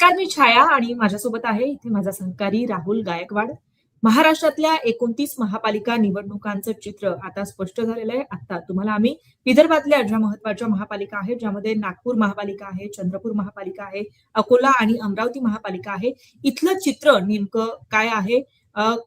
नमस्कार मी छाया आणि माझ्यासोबत आहे इथे माझा सहकारी राहुल गायकवाड. महाराष्ट्रातल्या एकोणतीस महापालिका निवडणुकांचं चित्र आता स्पष्ट झालेलं आहे. आता तुम्हाला आम्ही विदर्भातल्या ज्या महत्त्वाच्या महापालिका आहेत ज्यामध्ये नागपूर महापालिका आहे चंद्रपूर महापालिका आहे अकोला आणि अमरावती महापालिका आहे इथलं चित्र नेमकं काय आहे?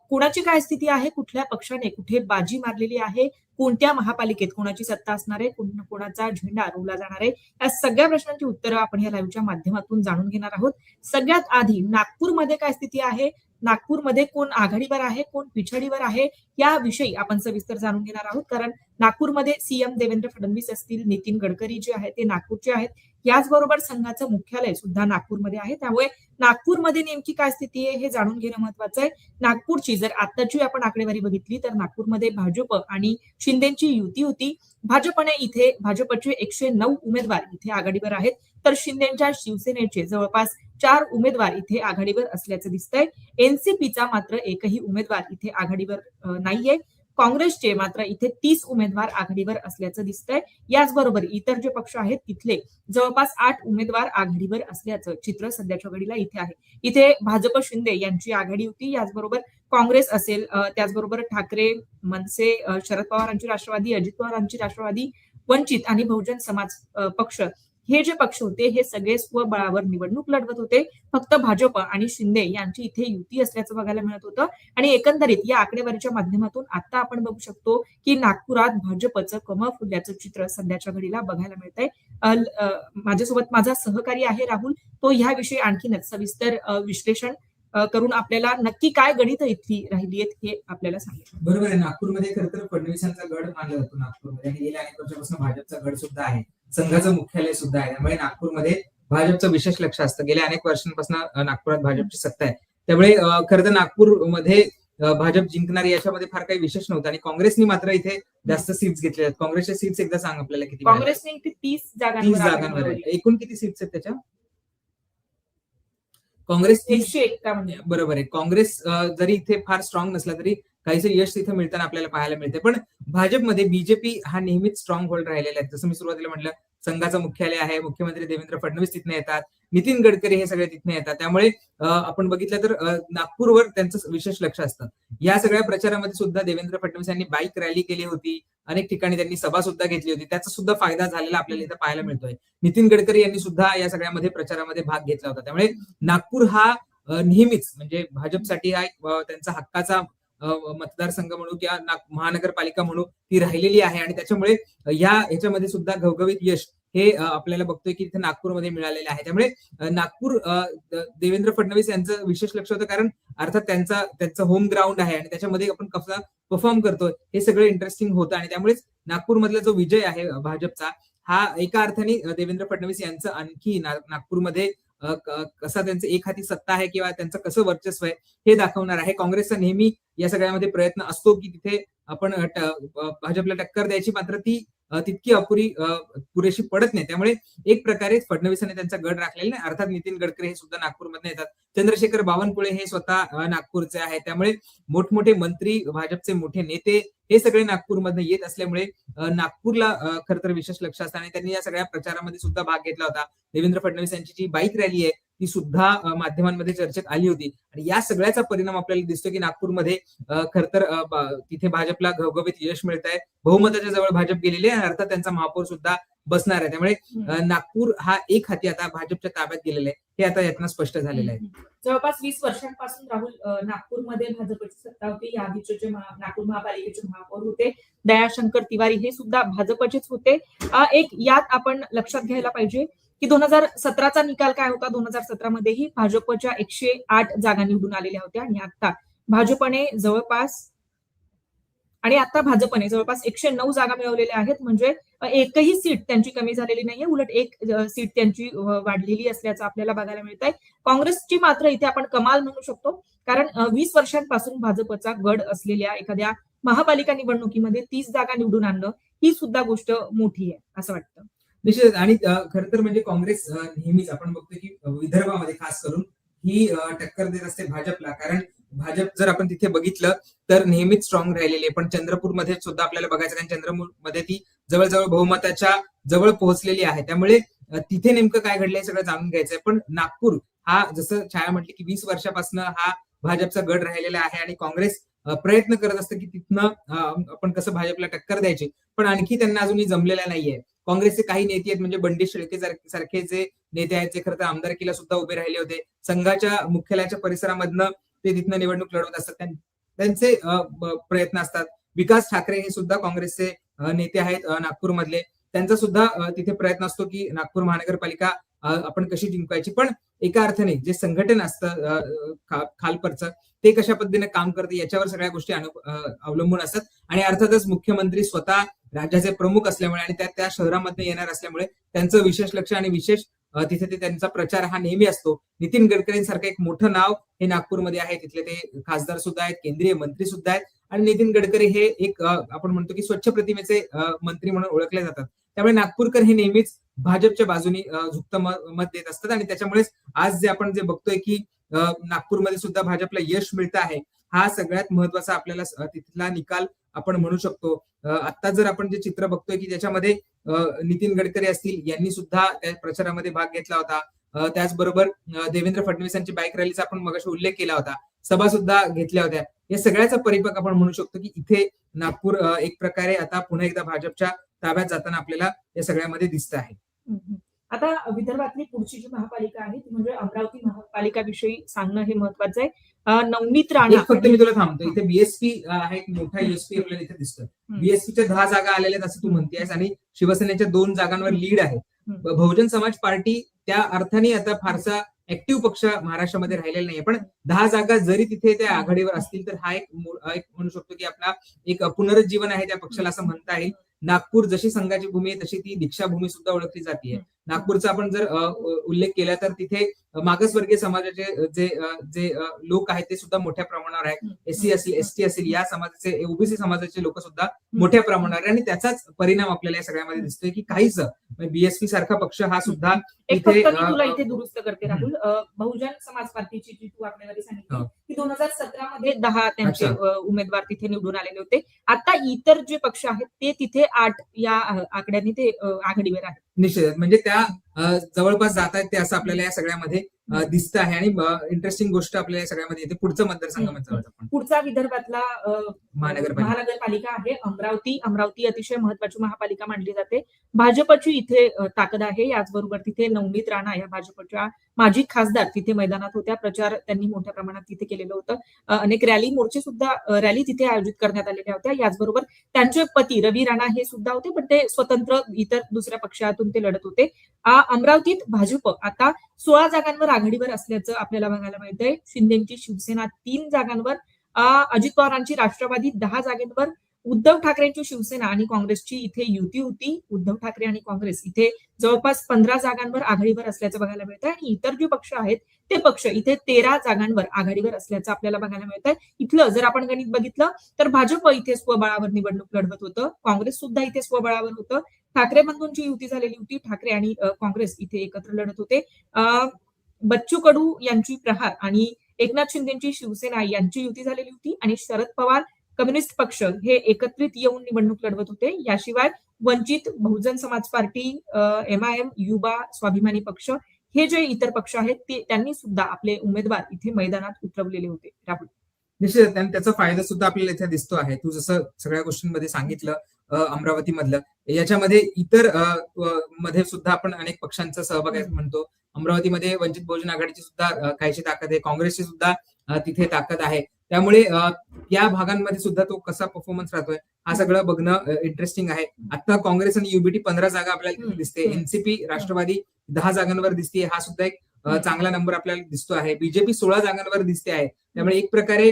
कोणाची काय स्थिती आहे कुठल्या पक्षाने कुठे बाजी मारलेली आहे कोणत्या महापालिकेत कोणाची सत्ता असणार आहे कोणाचा झेंडा रोवला जाणार आहे या सगळ्या प्रश्नांची उत्तरं आपण या लाईव्हच्या माध्यमातून जाणून घेणार आहोत. सगळ्यात आधी नागपूरमध्ये काय स्थिती आहे नागपूरमध्ये कोण आघाडीवर आहे कोण पिछाडीवर आहे याविषयी आपण सविस्तर जाणून घेणार आहोत कारण नागपूरमध्ये सीएम देवेंद्र फडणवीस असतील नितीन गडकरी जे आहेत ते नागपूरचे आहेत. याचबरोबर संघाचं मुख्यालय सुद्धा नागपूरमध्ये आहे. त्यामुळे नागपूरमध्ये नेमकी काय स्थिती आहे हे जाणून घेणं महत्वाचं आहे. नागपूरची जर आताची आपण आकडेवारी बघितली तर नागपूरमध्ये भाजप आणि शिंदेची युती होती. भाजपने इथे भाजपचे एकशे नऊ उमेदवार इथे आघाडीवर आहेत. तर शिंदेच्या शिवसेनेचे जवळपास चार उमेदवार इथे आघाडीवर असल्याचं दिसतंय. एनसीपीचा मात्र एकही उमेदवार इथे आघाडीवर नाहीये. काँग्रेसचे मात्र इथे तीस उमेदवार आघाडीवर असल्याचं दिसतंय. याचबरोबर इतर जे पक्ष आहेत तिथले जवळपास आठ उमेदवार आघाडीवर असल्याचं चित्र सध्याच्या घडीला इथे आहे. इथे भाजप शिंदे यांची आघाडी होती. याचबरोबर काँग्रेस असेल त्याचबरोबर ठाकरे मनसे शरद पवारांची राष्ट्रवादी अजित पवारांची राष्ट्रवादी वंचित आणि बहुजन समाज पक्ष हे जे पक्ष होते हे सगळे स्वबळावर निवडणूक लढवत होते. फक्त भाजप आणि शिंदे यांची इथे युती असल्याचं बघायला मिळत होतं. आणि एकंदरीत या आकडेवारीच्या माध्यमातून आता आपण बघू शकतो की नागपुरात भाजपचं कमळ फुलल्याचं चित्र सध्याच्या घडीला बघायला मिळत आहे माझ्यासोबत माझा सहकारी आहे राहुल. तो ह्याविषयी आणखीनच सविस्तर विश्लेषण करून आपल्याला नक्की काय गणित इथली राहिली आहेत हे आपल्याला सांगेल बरोबर आहे. नागपूरमध्ये खरं तर फडणवीसांचा गड मानला जातो नागपूरमध्ये आणि गेल्या अनेक वर्षापासून भाजपचा गड सुद्धा आहे. संघाचं मुख्यालय सुद्धा आहे. त्यामुळे नागपूरमध्ये भाजपचं विशेष लक्ष असतं. गेल्या अनेक वर्षांपासून नागपुरात भाजपची सत्ता आहे. त्यामुळे खरं तर नागपूरमध्ये भाजप जिंकणार याच्यामध्ये फार काही विशेष नव्हतं आणि काँग्रेसनी मात्र इथे जास्त सीट्स घेतल्या आहेत. काँग्रेसच्या सीट्स एकदा सांग आपल्याला किती? काँग्रेसने इथे तीस जागांवर. एकूण किती सीट्स आहेत त्याच्या? काँग्रेस एकशे एक्कावन्न बरोबर आहे. काँग्रेस जरी इथे फार स्ट्रॉंग नसला तरी काहीसं यश तिथे मिळताना आपल्याला पाहायला मिळते पण भाजपमध्ये बीजेपी हा नेहमीच स्ट्रॉंग होल्ड राहिलेला आहे. जसं मी सुरुवातीला म्हटलं संघाचं मुख्यालय आहे मुख्यमंत्री देवेंद्र फडणवीस तिथने येतात नितीन गडकरी हे सगळे तिथने येतात. त्यामुळे आपण बघितलं तर नागपूरवर त्यांचं विशेष लक्ष असतं. या सगळ्या प्रचारामध्ये सुद्धा देवेंद्र फडणवीस यांनी बाईक रॅली केली होती. अनेक ठिकाणी त्यांनी सभा सुद्धा घेतली होती. त्याचा सुद्धा फायदा झालेला आपल्याला इथं पाहायला मिळतोय. नितीन गडकरी यांनी सुद्धा या सगळ्यामध्ये प्रचारामध्ये भाग घेतला होता. त्यामुळे नागपूर हा नेहमीच म्हणजे भाजपसाठी हा त्यांचा हक्काचा मतदारसंघ म्हणू किंवा महानगरपालिका म्हणू ती राहिलेली आहे. आणि त्याच्यामुळे या ह्याच्यामध्ये सुद्धा घवघवीत यश हे आपल्याला बघतोय की तिथे नागपूरमध्ये मिळालेले आहे. त्यामुळे नागपूर देवेंद्र फडणवीस यांचं विशेष लक्ष होतं. कारण अर्थात त्यांचा त्यांचं होम ग्राउंड आहे आणि त्याच्यामध्ये आपण कसा परफॉर्म करतोय हे सगळं इंटरेस्टिंग होतं. आणि त्यामुळेच नागपूरमधला जो विजय आहे भाजपचा हा एका अर्थाने देवेंद्र फडणवीस यांचं आणखी नागपूरमध्ये कसा त्यांचं एक हाती सत्ता आहे किंवा त्यांचं कसं वर्चस्व आहे हे दाखवणार आहे. काँग्रेसचा नेहमी या सगळ्यामध्ये प्रयत्न असतो की तिथे आपण भाजपला टक्कर द्यायची. मात्र ती तितकी अपुरी पुरेशी पडत नाही. त्यामुळे एक प्रकारे फडणवीसांनी त्यांचा गड राखलेला नाही. अर्थात नितीन गडकरी हे सुद्धा नागपूरमध्ये येतात. चंद्रशेखर बावनकुळे हे स्वतः नागपूरचे आहे त्यामुळे मोठमोठे मंत्री भाजपचे मोठे नेते हे सगळे नागपूरमध्ये येत असल्यामुळे नागपूरला खर तर विशेष लक्ष असतं. आणि त्यांनी या सगळ्या प्रचारामध्ये सुद्धा भाग घेतला होता. देवेंद्र फडणवीस यांची जी बाईक रॅली आहे ती सुद्धा माध्यमांमध्ये चर्चेत आली होती. आणि या सगळ्याचा परिणाम आपल्याला दिसतो की नागपूरमध्ये खरं तर तिथे भाजपला घवघवीत यश मिळत आहे बहुमताच्या जवळ भाजप गेलेली आहे अर्थात त्यांचा महापौर सुद्धा बसणार आहे. त्यामुळे नागपूर हा एक हाती आता भाजपच्या ताब्यात गेलेला आहे. हे आता यातनं स्पष्ट झालेलं आहे. जवळपास वीस वर्षांपासून राहुल नागपूरमध्ये भाजपची सत्ता होती. या आधीचे जे नागपूर महापालिकेचे महापौर होते दयाशंकर तिवारी हे सुद्धा भाजपचेच होते. एक यात आपण लक्षात घ्यायला पाहिजे की दोन हजार सतराचा निकाल काय होता? दोन हजार सतरामध्येही भाजपच्या एकशे आठ जागा निवडून आलेल्या होत्या. आणि आता भाजपने जवळपास आणि आता भाजपने जवळपास एकशे नऊ जागा मिळवलेल्या आहेत. म्हणजे एकही सीट त्यांची कमी झालेली नाहीये. उलट एक सीट त्यांची वाढलेली असल्याचं आपल्याला बघायला मिळत आहे काँग्रेसची मात्र इथे आपण कमाल म्हणू शकतो. कारण वीस वर्षांपासून भाजपचा गड असलेल्या एखाद्या महापालिका निवडणुकीमध्ये तीस जागा निवडून आणणं ही सुद्धा गोष्ट मोठी आहे असं वाटतं. निश्चित आणि खर तर म्हणजे काँग्रेस नेहमीच आपण बघतो की विदर्भामध्ये खास करून ही टक्कर देत असते भाजपला. कारण भाजप जर आपण तिथे बघितलं तर नेहमीच स्ट्रॉंग राहिलेली आहे. पण चंद्रपूरमध्ये सुद्धा आपल्याला बघायचं कारण चंद्रपूरमध्ये ती जवळजवळ बहुमताच्या जवळ पोहोचलेली आहे. त्यामुळे तिथे नेमकं काय घडलंय हे सगळं जाणून घ्यायचंय. पण नागपूर हा जसं छाया म्हटली की वीस वर्षापासून हा भाजपचा गड राहिलेला आहे आणि काँग्रेस प्रयत्न करत असतं की तिथनं आपण कसं भाजपला टक्कर द्यायची. पण आणखी त्यांना अजूनही जमलेला नाहीये. काँग्रेसचे काही नेते आहेत म्हणजे बंडी शेळके सारखे जे नेते आहेत जे खरं तर आमदारकीला सुद्धा उभे राहिले होते. संघाच्या मुख्यालयाच्या परिसरामधनं ते तिथनं निवडणूक लढवत असतात. त्यांचे प्रयत्न असतात. विकास ठाकरे हे सुद्धा काँग्रेसचे नेते आहेत नागपूरमधले. त्यांचा सुद्धा तिथे प्रयत्न असतो की नागपूर महानगरपालिका आपण कशी जिंकायची पण एका अर्थाने जे संघटन असतं खालपरचं ते कशा पद्धतीने काम करते याच्यावर सगळ्या गोष्टी अवलंबून असतात. आणि अर्थातच मुख्यमंत्री स्वतः राज्याचे प्रमुख असल्यामुळे आणि त्या त्या शहरामध्ये येणार असल्यामुळे त्यांचं विशेष लक्ष आणि विशेष तिथे ते त्यांचा प्रचार हा नेहमी असतो. नितीन गडकरींसारखं एक मोठं नाव हे नागपूरमध्ये आहे. तिथले ते खासदार सुद्धा आहेत केंद्रीय मंत्री सुद्धा आहेत. आणि नितीन गडकरी हे एक आपण म्हणतो की स्वच्छ प्रतिमेचे मंत्री म्हणून ओळखले जातात. त्यामुळे नागपूरकर हे नेहमीच भाजपच्या बाजूने झुक्त मत देत असतात. आणि त्याच्यामुळेच आज जे आपण जे बघतोय की नागपूरमध्ये सुद्धा भाजपला यश मिळतं आहे. हा सगळ्यात महत्त्वाचा आपल्याला तिथला निकाल आपण म्हणू शकतो. आता जर आपण जे चित्र बघतोय की ज्याच्यामध्ये नितीन गडकरी असतील यांनी सुद्धा त्या प्रचारामध्ये भाग घेतला होता. त्याचबरोबर देवेंद्र फडणवीस यांची बाईक रॅलीचा आपण मगाशी उल्लेख केला होता. सभा सुद्धा घेतल्या होत्या. या सगळ्याचा परिपक आपण म्हणू शकतो की इथे नागपूर एक प्रकारे आता पुन्हा एकदा भाजपच्या ताब्यात जाताना आपल्याला या सगळ्यामध्ये दिसत आहे. आता विदर्भातली पुढची जी महापालिका आहे ती म्हणजे अमरावती महापालिका विषयी सांगणं हे महत्वाचं आहे. नवनीत राणा फक्त मी तुला थांबतो इथे बीएसपी आहे एक मोठा एसपी आपल्याला इथे हम्म. बीएसपीच्या दहा जागा आलेल्या आहेत असं तू म्हणतेस आणि शिवसेनेच्या दोन जागांवर लीड आहे. बहुजन समाज पार्टी त्या अर्थाने आता फारसा ऍक्टिव्ह पक्ष महाराष्ट्रामध्ये राहिलेला नाहीये. पण दहा जागा जरी तिथे त्या आघाडीवर असतील तर हा एक म्हणू शकतो की आपला एक पुनरुज्जीवन आहे त्या पक्षाला असं म्हणता येईल. नागपूर जशी संघाची भूमी आहे तशी ती दीक्षाभूमी सुद्धा ओळखली जाते नागपूरचा आपण जर उल्लेख केला तर तिथे मागासवर्गीय समाजाचे जे जे लोक आहेत ते सुद्धा मोठ्या प्रमाणावर आहेत. एससी असेल एसटी असेल या समाजाचे ओबीसी समाजाचे लोक सुद्धा मोठ्या प्रमाणावर आणि त्याचाच परिणाम आपल्याला या सगळ्यामध्ये दिसतोय की काहीच बीएसपी सारखा पक्ष हा सुद्धा इथे, दुरुस्त करते राहुल. बहुजन समाज पार्टीची जी तू आकडेवारी सांगितली हो. की दोन हजार सतरा मध्ये दहा त्यांचे उमेदवार तिथे निवडून आलेले होते. आता इतर जे पक्ष आहेत ते तिथे आठ या आकड्याने ते आघाडीवर आहेत. निश्चित म्हणजे त्या जवळपास जात आहेत ते असं आपल्याला या सगळ्यामध्ये दिसतं आहे आणि इंटरेस्टिंग गोष्ट आपल्याला सगळ्यामध्ये येते. पुढचं मतदारसंघामध्ये आपण. पुढचा विदर्भातला महानगरपालिका. आहे. अमरावती. अमरावती अतिशय महत्वाची महापालिका मानली जाते. भाजपची इथे ताकद आहे. याचबरोबर तिथे नवनीत राणा या भाजपच्या माजी खासदार तिथे मैदानात होत्या. प्रचार त्यांनी मोठ्या प्रमाणात तिथे केलेलं होतं. अनेक रॅली मोर्चे सुद्धा रॅली तिथे आयोजित करण्यात आलेल्या होत्या. याचबरोबर त्यांचे पती रवी राणा हे सुद्धा होते पण ते स्वतंत्र इतर दुसऱ्या पक्षातून ते लढत होते. अमरावतीत भाजप आता सोळा जागांवर आघाडीवर असल्याचं आपल्याला बघायला मिळतंय. शिंदेची शिवसेना तीन जागांवर अजित पवारांची राष्ट्रवादी दहा जागेंवर उद्धव ठाकरेंची शिवसेना आणि काँग्रेसची इथे युती होती. उद्धव ठाकरे आणि काँग्रेस इथे जवळपास पंधरा जागांवर आघाडीवर असल्याचं बघायला मिळतंय आणि इतर जे पक्ष आहेत ते पक्ष इथे तेरा जागांवर आघाडीवर असल्याचं आपल्याला बघायला मिळतंय. इथलं जर आपण गणित बघितलं तर भाजप इथे स्वबळावर निवडणूक लढवत होतं. काँग्रेस सुद्धा इथे स्वबळावर होतं. ठाकरे बंधूंची युती झालेली होती. ठाकरे आणि काँग्रेस इथे एकत्र लढत होते. बच्चू कडू यांची प्रहार आणि एकनाथ शिंदेची शिवसेना यांची युती झालेली होती आणि शरद पवार कम्युनिस्ट पक्ष हे एकत्रित येऊन निवडणूक लढवत होते. याशिवाय Vanchit Bahujan Samaj party M I M युवा स्वाभिमानी पक्ष हे जे इतर पक्ष आहेत ते त्यांनी सुद्धा आपले उमेदवार इथे मैदानात उतरवलेले होते. राहुल. निश्चित. आणि त्याचा फायदा सुद्धा आपल्याला इथे दिसतो आहे. तू जसं सगळ्या गोष्टींमध्ये सांगितलं अमरावती मधलं याच्यामध्ये इतरमध्ये सुद्धा आपण अनेक पक्षांचा सहभाग आहे म्हणतो. अमरावतीमध्ये वंचित बहुजन आघाडीची सुद्धा काहीशी ताकद आहे. काँग्रेसची सुद्धा तिथे ताकद आहे. त्यामुळे या भागांमध्ये सुद्धा तो कसा परफॉर्मन्स राहतोय हा सगळं बघणं इंटरेस्टिंग आहे. आता काँग्रेस आणि युबीटी पंधरा जागा आपल्याला दिसते. एनसीपी राष्ट्रवादी दहा जागांवर दिसते हा सुद्धा एक. चांगला नंबर आपल्याला दिसतो आहे. बीजेपी सोळा जागांवर दिसते आहे. त्यामुळे एक प्रकारे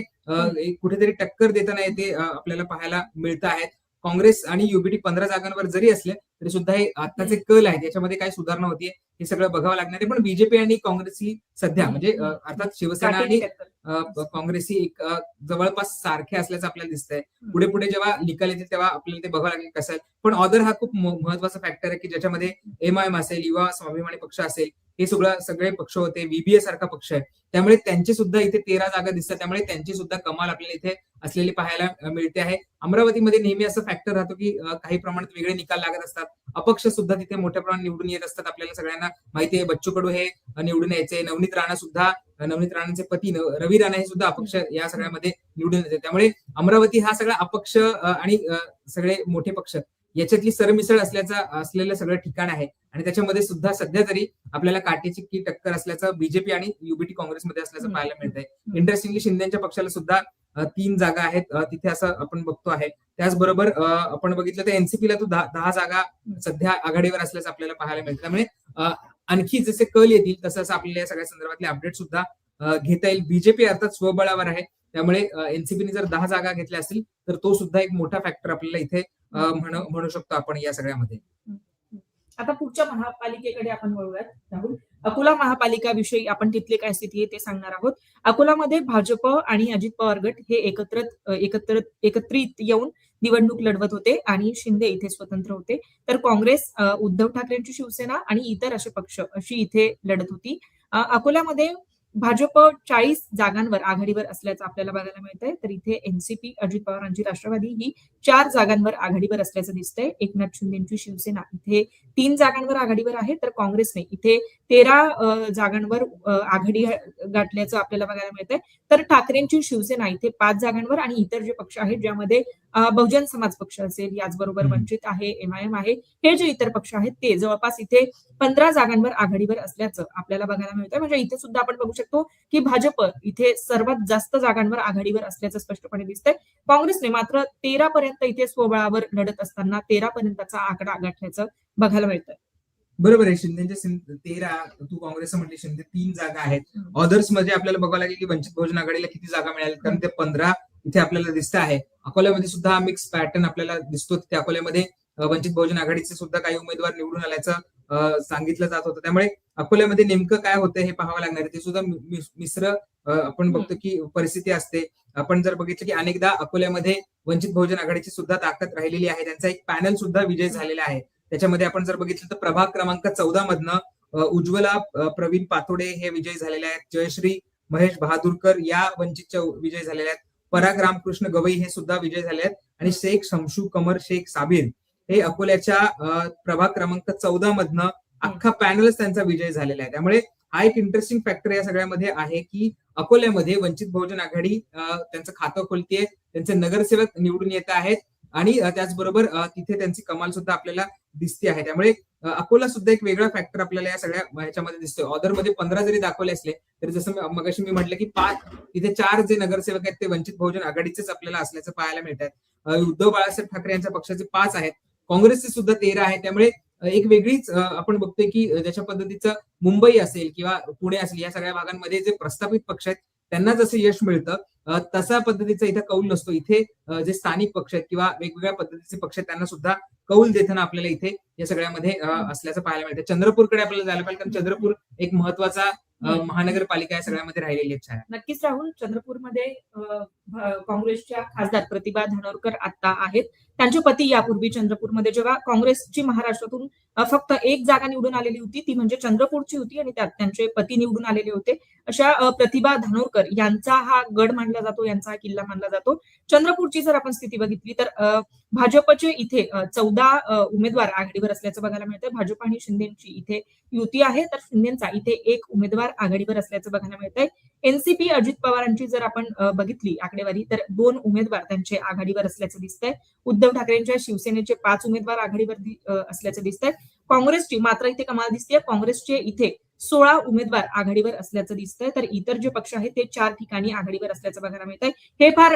कुठेतरी टक्कर देताना येते आपल्याला पाहायला मिळत आहेत काँग्रेस आणि युबीटी पंधरा जागांवर जरी असले तरी सुद्धा हे आताचे कल आहेत याच्यामध्ये काय सुधारणा होतीये हे सगळं बघावं लागणार आहे. पण बीजेपी आणि काँग्रेस ही सध्या म्हणजे अर्थात शिवसेना आणि काँग्रेस ही एक जवळपास सारखे असल्याचं आपल्याला दिसतंय. पुढे पुढे जेव्हा निकाल येतील तेव्हा आपल्याला ते बघावं लागेल कसं आहे. पण ऑदर हा खूप महत्त्वाचा फॅक्टर आहे की ज्याच्यामध्ये एम आय एम असेल युवा स्वाभिमानी पक्ष असेल हे सगळं सगळे पक्ष होते. व्हीबीए सारखा पक्ष आहे. त्यामुळे त्यांची सुद्धा इथे तेरा जागा दिसतात. त्यामुळे त्यांची सुद्धा कमाल आपल्याला इथे असलेली पाहायला मिळते आहे. अमरावतीमध्ये नेहमी असं फॅक्टर राहतो की काही प्रमाणात वेगळे निकाल लागत असतात. अपक्ष सुद्धा तिथे मोठ्या प्रमाणात निवडून येत असतात. आपल्याला सगळ्यांना माहिती आहे. बच्चू कडू हे निवडून यायचे. नवनीत राणा सुद्धा नवनीत राणांचे पती रवी राणा हे सुद्धा अपक्ष या सगळ्यामध्ये निवडून येते त्यामुळे अमरावती हा सगळा अपक्ष आणि सगळे मोठे पक्ष याच्यातली सरमिसळ असल्याचा असलेलं सगळं ठिकाण आहे. आणि त्याच्यामध्ये सुद्धा सध्या तरी आपल्याला काटेची की टक्कर असल्याचं बीजेपी आणि युबीटी काँग्रेसमध्ये असल्याचं. पाहायला मिळतंय. इंटरेस्टिंगली शिंदेच्या पक्षाला सुद्धा तीन जागा आहेत. तिथे असं आपण बघतो आहे. त्याचबरोबर आपण बघितलं तर एनसीपीला तो दहा दहा जागा सध्या आघाडीवर असल्याचं आपल्याला पाहायला मिळतं. त्यामुळे आणखी जसे कल येतील तसं असं आपल्याला या सगळ्या संदर्भातले अपडेट सुद्धा घेता येईल. बीजेपी अर्थात स्वबळावर आहे. त्यामुळे एनसीपीने जर दहा जागा घेतल्या असतील तर तो सुद्धा एक मोठा फॅक्टर आपल्याला इथे म्हणू शकतो आपण या सगळ्यामध्ये. आता पुढच्या महापालिकेकडे आपण वळूयात राहुल. अकोला महापालिका विषयी आपण तिथली काय स्थिती आहे ते सांगणार आहोत. अकोलामध्ये भाजप आणि अजित पवार गट हे एकत्र एकत्र एकत्रित येऊन निवडणूक लढवत होते आणि शिंदे इथे स्वतंत्र होते. तर काँग्रेस उद्धव ठाकरेंची शिवसेना आणि इतर असे पक्ष अशी इथे लढत होती. अकोल्यामध्ये भाजप चाळीस जागांवर आघाडीवर असल्याचं आपल्याला बघायला मिळतंय. तर इथे एनसीपी अजित पवारांची राष्ट्रवादी ही चार जागांवर आघाडीवर असल्याचं दिसतंय. एकनाथ शिंदेची शिवसेना इथे तीन जागांवर आघाडीवर आहे. तर काँग्रेसने इथे तेरा जागांवर आघाडी गाठल्याचं आपल्याला बघायला मिळतंय. तर ठाकरेंची शिवसेना इथे पाच जागांवर आणि इतर जे पक्ष आहेत ज्यामध्ये बहुजन समाज पक्ष असेल याचबरोबर. वंचित आहे एमआयएम आहे हे जे इतर पक्ष आहेत ते जवळपास इथे पंधरा जागांवर आघाडीवर असल्याचं आपल्याला बघायला मिळतंय म्हणजे इथे सुद्धा आपण बघू शकतो की भाजप इथे सर्वात जास्त जागांवर आघाडीवर असल्याचं स्पष्टपणे दिसतंय काँग्रेसने मात्र तेरा पर्यंत इथे स्वबळावर लढत असताना तेरा पर्यंतचा आकडा गाठल्याचं बघायला मिळतंय बरोबर आहे शिंदेचे सिं- तेरा तू काँग्रेस म्हणली शिंदे तीन जागा आहेत. ऑदर्समध्ये आपल्याला बघावं लागेल की वंचित बहुजन आघाडीला किती जागा मिळाल्या कारण ते पंधरा इथे आपल्याला दिसत आहे. अकोल्यामध्ये सुद्धा मिक्स पॅटर्न आपल्याला दिसतो. तिथे अकोल्यामध्ये वंचित बहुजन आघाडीचे सुद्धा काही उमेदवार निवडून आल्याचं सांगितलं जात होतं. त्यामुळे अकोल्यामध्ये नेमकं काय होतं हे पाहावं लागणार आहे. ते सुद्धा मिश्र आपण बघतो की परिस्थिती असते. आपण जर बघितलं की अनेकदा अकोल्यामध्ये वंचित बहुजन आघाडीची सुद्धा ताकद राहिलेली आहे. त्यांचा एक पॅनल सुद्धा विजय झालेला आहे. त्याच्यामध्ये आपण जर बघितलं तर प्रभाग क्रमांक चौदा मधनं उज्ज्वला प्रवीण पातोडे हे विजयी झालेले आहेत. जयश्री महेश बहादूरकर या वंचितच्या विजय झालेल्या आहेत. पराग रामकृष्ण गवई हे सुद्धा विजय झाले आहेत. आणि शेख शमशू कमर शेख साबीर हे अकोल्याच्या प्रभाग क्रमांक चौदा मधनं अख्खा पॅनलच त्यांचा विजय झालेला आहे. त्यामुळे हा एक इंटरेस्टिंग फॅक्टर या सगळ्यामध्ये आहे की अकोल्यामध्ये वंचित बहुजन आघाडी त्यांचं खातं खोलतीये. त्यांचे नगरसेवक निवडून येत आहेत. आणि त्याचबरोबर तिथे त्यांची कमाल सुद्धा आपल्याला दिसते आहे. त्यामुळे अकोला सुद्धा एक वेगळा फॅक्टर आपल्याला या सगळ्या ह्याच्यामध्ये दिसतोय. ऑर्डरमध्ये पंधरा जरी दाखवले असले तरी जसं मगाशी मी म्हटलं की पाच तिथे चार जे नगरसेवक आहेत ते वंचित बहुजन आघाडीचेच आपल्याला असल्याचं पाहायला मिळत आहेत. उद्धव बाळासाहेब ठाकरे यांच्या पक्षाचे पाच आहेत. काँग्रेसचे सुद्धा तेरा आहेत. त्यामुळे एक वेगळीच आपण बघतोय की ज्याच्या पद्धतीचं मुंबई असेल किंवा पुणे असेल या सगळ्या भागांमध्ये जे प्रस्थापित पक्ष आहेत त्यांना जसं यश मिळतं तसा पद्धतीचा इथं कौल नसतो. इथे जे स्थानिक पक्ष आहेत किंवा वेगवेगळ्या पद्धतीचे पक्ष आहेत त्यांना सुद्धा कौल देताना आपल्याला इथे या सगळ्यामध्ये असल्याचं पाहायला मिळतं. चंद्रपूरकडे आपल्याला जायला पाहिजे कारण चंद्रपूर एक महत्त्वाचा. महानगरपालिका या सगळ्यामध्ये राहिलेली आहे छाया नक्कीच राहुल चंद्रपूरमध्ये काँग्रेसच्या खासदार प्रतिभा धनोरकर आता आहेत. त्यांचे पती यापूर्वी चंद्रपूरमध्ये जेव्हा काँग्रेसची महाराष्ट्रातून फक्त एक जागा निवडून आलेली होती ती म्हणजे चंद्रपूरची होती आणि त्यात त्यांचे पती निवडून आलेले होते. अशा प्रतिभा धनोरकर यांचा हा गड मानला जातो यांचा हा किल्ला मानला जातो. चंद्रपूरची जर आपण स्थिती बघितली तर भाजपचे इथे चौदा उमेदवार आघाडीवर असल्याचं बघायला मिळतं. भाजप आणि शिंदेची इथे युती आहे तर शिंदेचा इथे एक उमेदवार आघाडीवर असल्याचं बघायला मिळतंय. एनसीपी अजित पवारांची जर आपण बघितली आकडेवारी तर दोन उमेदवार त्यांचे आघाडीवर असल्याचं दिसतंय. उद्धव ठाकरेंच्या शिवसेनेचे पाच उमेदवार आघाडीवर असल्याचं दिसतंय. काँग्रेसची मात्र इथे कमाल दिसते काँग्रेसचे इथे सोळा उमेदवार आघाडीवर असल्याचं दिसतंय. तर इतर जे पक्ष आहेत ते चार ठिकाणी आघाडीवर असल्याचं बघायला मिळतंय. हे फार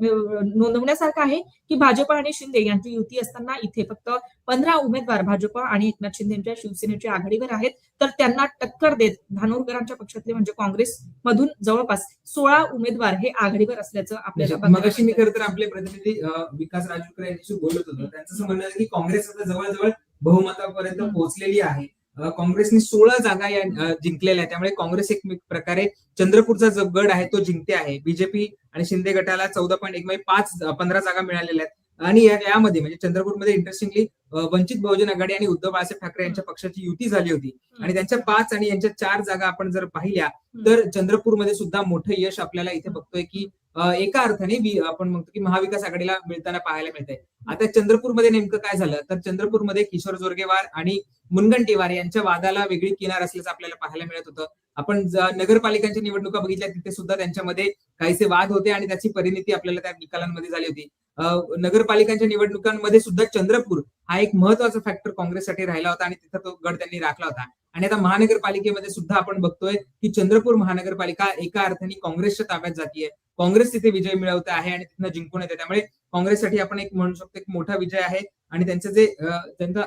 नोंदवण्यासारखं आहे की भाजप आणि शिंदे यांची युती असताना इथे फक्त पंधरा उमेदवार भाजप आणि एकनाथ शिंदेच्या शिवसेनेच्या आघाडीवर आहेत तर त्यांना टक्कर देत धानोरकरांच्या पक्षातले म्हणजे काँग्रेस मधून जवळपास सोळा उमेदवार हे आघाडीवर असल्याचं आपल्याला बघायला मगाशी मी. खरं तर आपले प्रतिनिधी विकास राजूकर यांच्याशी बोलत होतो त्यांचं म्हणणं की काँग्रेस आता जवळजवळ बहुमतापर्यंत. पोहोचलेली आहे काँग्रेसने सोळा जागा या जिंकलेल्या आहेत. त्यामुळे काँग्रेस एक प्रकारे चंद्रपूरचा जो गड आहे तो जिंकते आहे. बीजेपी आणि शिंदे गटाला चौदा पॉईंट एक म्हणजे पाच पंधरा जागा मिळालेल्या आहेत. आणि यामध्ये म्हणजे चंद्रपूरमध्ये इंटरेस्टिंगली वंचित बहुजन आघाडी आणि उद्धव बाळासाहेब ठाकरे यांच्या पक्षाची युती झाली होती. आणि त्यांच्या पाच आणि यांच्या चार जागा आपण जर पाहिल्या तर चंद्रपूरमध्ये सुद्धा मोठं यश आपल्याला इथे बघतोय की एका अर्थाने आपण म्हणतो की महाविकास आघाडीला मिळताना पाहायला मिळतंय. आता चंद्रपूरमध्ये नेमकं काय झालं? तर चंद्रपूरमध्ये किशोर जोरगेवार आणि मुनगंटीवार यांच्या वादाला वेगळी किनार असल्याचं आपल्याला पाहायला मिळत होतं. आपण नगरपालिकांच्या निवडणुका बघितल्या तिथे सुद्धा त्यांच्यामध्ये काहीसे वाद होते आणि त्याची परिणिती आपल्याला त्या निकालांमध्ये झाली होती. नगरपालिकांच्या निवडणुकांमध्ये सुद्धा चंद्रपूर हा एक महत्त्वाचा फॅक्टर काँग्रेससाठी राहिला होता आणि तिथं तो गड त्यांनी राखला होता. आणि आता महानगरपालिकेमध्ये सुद्धा आपण बघतोय की चंद्रपूर महानगरपालिका एका अर्थाने काँग्रेसच्या ताब्यात जातीये. काँग्रेस तिथे विजय मिळवत आहे आणि तिथनं जिंकून येते. त्यामुळे काँग्रेससाठी आपण एक म्हणू शकतो एक मोठा विजय आहे. आणि त्यांचं जे त्यांचा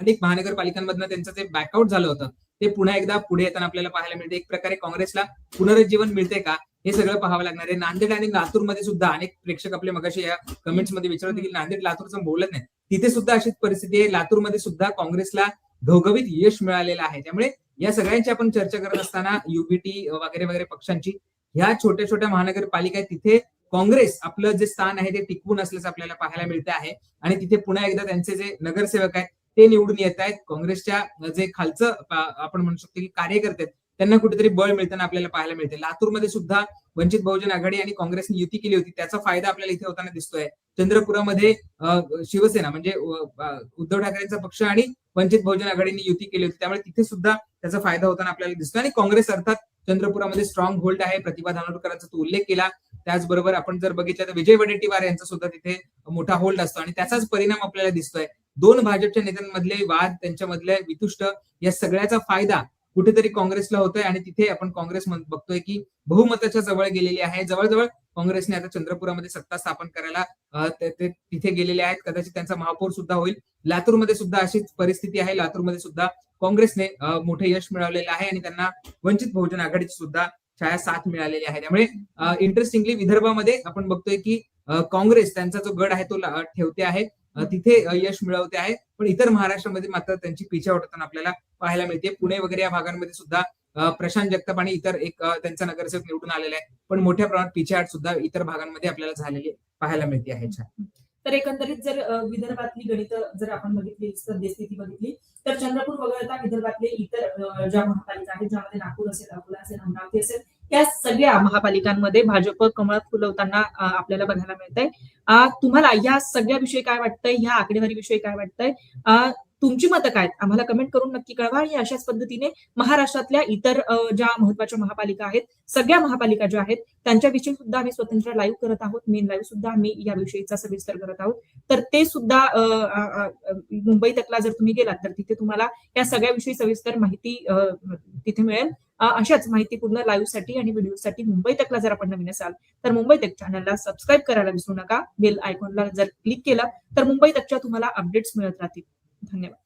अनेक महानगरपालिकांमधनं त्यांचं जे बॅकआउट झालं होतं ते पुन्हा एकदा पुढे येताना आपल्याला पाहायला मिळते. एक प्रकारे काँग्रेसला पुनरुज्जीवन मिळते का? हे सगळं पाहावं लागणार आहे. नांदेड आणि लातूरमध्ये सुद्धा अनेक प्रेक्षक आपले मगाशी या कमेंट्समध्ये विचारत होते की नांदेड लातूरचं बोलत नाही. तिथे सुद्धा अशीच परिस्थिती आहे. लातूरमध्ये सुद्धा काँग्रेसला घवघवीत यश मिळालेलं आहे. त्यामुळे या सगळ्यांची आपण चर्चा करत असताना युबीटी वगैरे वगैरे पक्षांची ह्या छोट्या छोट्या महानगरपालिका आहेत. तिथे काँग्रेस आपलं जे स्थान आहे ते टिकवून असल्याचं आपल्याला पाहायला मिळते आहे. आणि तिथे पुन्हा एकदा त्यांचे जे नगरसेवक आहेत ते निवडून येत आहेत. काँग्रेसच्या जे खालचं आपण म्हणू शकतो की कार्यकर्ते आहेत, त्यांना कुठेतरी बळ मिळताना आपल्याला पाहायला मिळते. लातूरमध्ये सुद्धा वंचित बहुजन आघाडी आणि काँग्रेसने युती केली होती. त्याचा फायदा आपल्याला इथे होताना दिसतोय. चंद्रपुरामध्ये शिवसेना म्हणजे उद्धव ठाकरेंचा पक्ष आणि वंचित बहुजन आघाडीने युती केली होती. त्यामुळे तिथे सुद्धा त्याचा फायदा होताना आपल्याला दिसतो आणि काँग्रेस अर्थात चंद्रपुरामध्ये स्ट्रॉंग होल्ड आहे. प्रतिभा धानोरकरांचा तो उल्लेख केला. त्याचबरोबर आपण जर बघितलं तर विजय वडेट्टीवार यांचा सुद्धा तिथे मोठा होल्ड असतो. आणि त्याचाच परिणाम आपल्याला दिसतोय. दोन भाजपच्या नेत्यांमधले वाद त्यांच्यामधले वितुष्ट या सगळ्याचा फायदा कुठेतरी काँग्रेसला होतोय आणि तिथे आपण काँग्रेस बघतोय की बहुमताच्या जवळ गेलेली आहे. जवळजवळ काँग्रेसने आता चंद्रपुरामध्ये सत्ता स्थापन करायला ते तिथे गेलेले आहेत. कदाचित त्यांचा महापौर सुद्धा होईल. लातूरमध्ये सुद्धा अशीच परिस्थिती आहे. लातूरमध्ये सुद्धा काँग्रेसने मोठे यश मिळवलेलं आहे आणि त्यांना वंचित बहुजन आघाडीची सुद्धा छाया साथ मिळालेली आहे. त्यामुळे इंटरेस्टिंगली विदर्भामध्ये आपण बघतोय की काँग्रेस त्यांचा जो गड आहे तो ठेवते आहे. तिथे यश मिळवते आहे. पण इतर महाराष्ट्रामध्ये मात्र त्यांची पिछावट होताना आपल्याला पाहायला मिळते. पुणे वगैरे या भागांमध्ये सुद्धा प्रशांत जगताप आणि इतर एक त्यांचा नगरसेवक निवडून आलेला आहे पण मोठ्या प्रमाणात पिछाहट सुद्धा इतर भागांमध्ये आपल्याला झालेली पाहायला मिळते आहे. तर एकंदरीत जर विदर्भातली गणित जर आपण बघितली सद्यस्थिती बघितली तर चंद्रपूर वगळता विदर्भातले इतर ज्या महापालिका आहेत ज्यामध्ये नागपूर असेल अकोला असेल अमरावती असेल या सगळ्या महापालिकांमध्ये भाजप कमळ फुलवताना आपल्याला बघायला मिळतंय. आहे तुम्हाला या सगळ्याविषयी काय वाटतंय? ह्या आकडेवारीविषयी काय वाटतंय? अ, तुमची मतं काय? आहेत? आम्हाला कमेंट करून नक्की कळवा आणि अशाच पद्धतीने महाराष्ट्रातल्या इतर ज्या महत्त्वाच्या महापालिका आहेत सगळ्या महापालिका ज्या आहेत त्यांच्याविषयी सुद्धा आम्ही स्वतंत्र लाईव्ह करत आहोत. मेन लाईव्ह सुद्धा आम्ही याविषयीचा सविस्तर करत आहोत. तर ते सुद्धा मुंबई तकला जर तुम्ही गेलात तर तिथे तुम्हाला या सगळ्याविषयी सविस्तर माहिती तिथे मिळेल. अशाच माहितीपूर्ण लाईव्हसाठी आणि व्हिडिओसाठी मुंबई तकला जर आपण नवीन असाल तर मुंबई तक चॅनलला सबस्क्राईब करायला विसरू नका. बेल आयकॉनला जर क्लिक केलं तर मुंबई तकच्या तुम्हाला अपडेट्स मिळत राहतील. 種は。